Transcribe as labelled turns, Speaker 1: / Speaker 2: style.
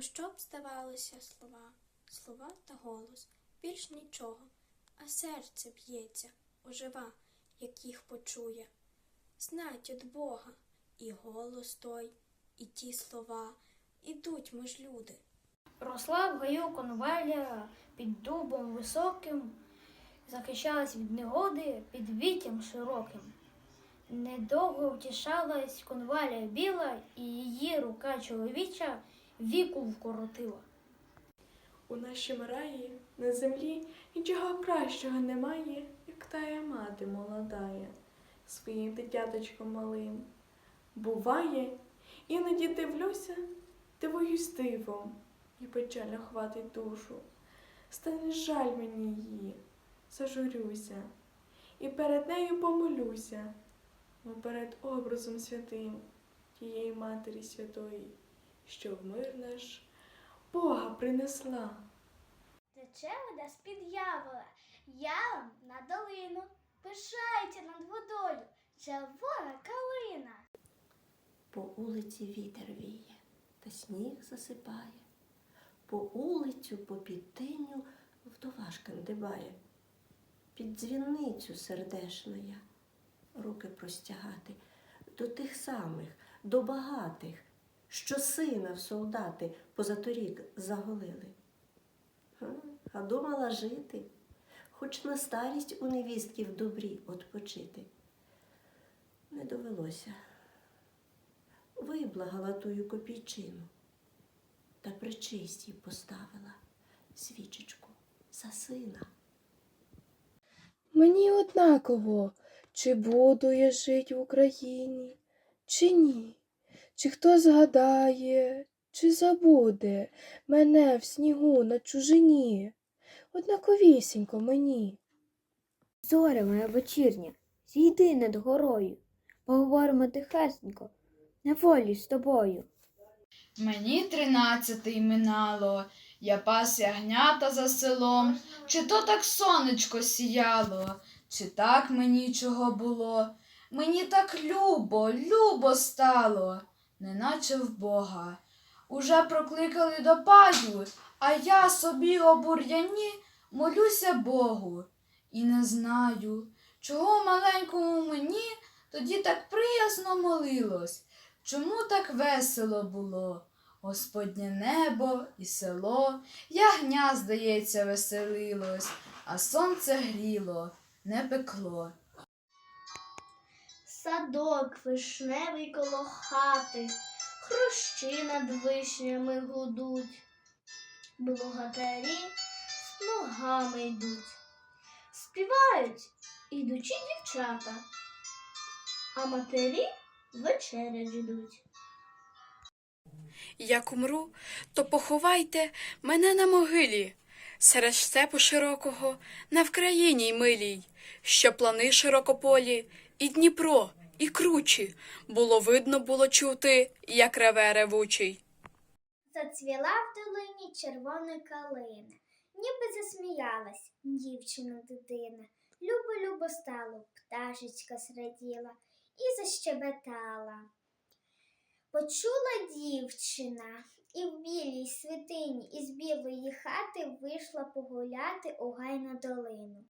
Speaker 1: Ну що б здавалося слова, слова та голос, більш нічого, а серце б'ється, ожива, як їх почує. Знать від Бога і голос той, і ті слова, ідуть ми ж люди.
Speaker 2: Росла в гаю конвалія під дубом високим, захищалась від негоди під віттям широким. Недовго втішалась конвалія біла, і її рука чоловіча віку вкоротила.
Speaker 3: У нашім раї на землі нічого кращого немає, як тая мати молодая, своїм дитяточком малим. Буває, іноді дивлюся, дивуюсь дивом, і печально хватить душу. Стане жаль мені її, зажурюся, і перед нею помолюся, мов перед образом святим тієї Матері Святої, що в мир наш Бога принесла.
Speaker 4: Тече вода з-під явора, ялом на долину, пишається над водою червона калина.
Speaker 5: По улиці вітер віє, та сніг засипає. По улицю, по підтиню вдова шкандибає. Під дзвіницю сердешная руки простягати до тих самих, до багатих, що сина в солдати позаторік заголили. А думала жити, хоч на старість у невістки в добрі отпочити. Не довелося виблагала тую копійчину та при чистій поставила свічечку за сина.
Speaker 6: Мені однаково, чи буду я жить в Україні, чи ні, чи хто згадає, чи забуде мене в снігу на чужині. Однаковісінько мені.
Speaker 7: Зоря моя вечірня, зійди над горою, поговоримо тихесенько, на волі з тобою.
Speaker 8: Мені тринадцятий минало, я пас ягнята за селом, чи то так сонечко сіяло, чи так мені чого було. Мені так любо, любо стало, неначе в Бога. Уже прокликали до паю, а я собі о бур'яні молюся Богу. І не знаю, чого маленькому мені тоді так приязно молилось. Чому так весело було? Господнє небо і село, ягня, здається, веселилось, а сонце гріло, не пекло.
Speaker 4: Садок вишневий коло хати, хрущі над вишнями гудуть. Благодарі з плугами йдуть, співають ідучі дівчата, а матері вечерять йдуть.
Speaker 9: Як умру, то поховайте мене на могилі, серед степу широкого, на Вкраїні й милій, що плани широкополі, і Дніпро, і кручі, було видно, було чути, як реве ревучий.
Speaker 4: Зацвіла в долині червона калина, ніби засміялась дівчина дитина. Любо-любо стало, пташечка зраділа і защебетала. Почула дівчина, і в білій святині із білої хати вийшла погуляти у гай на долину.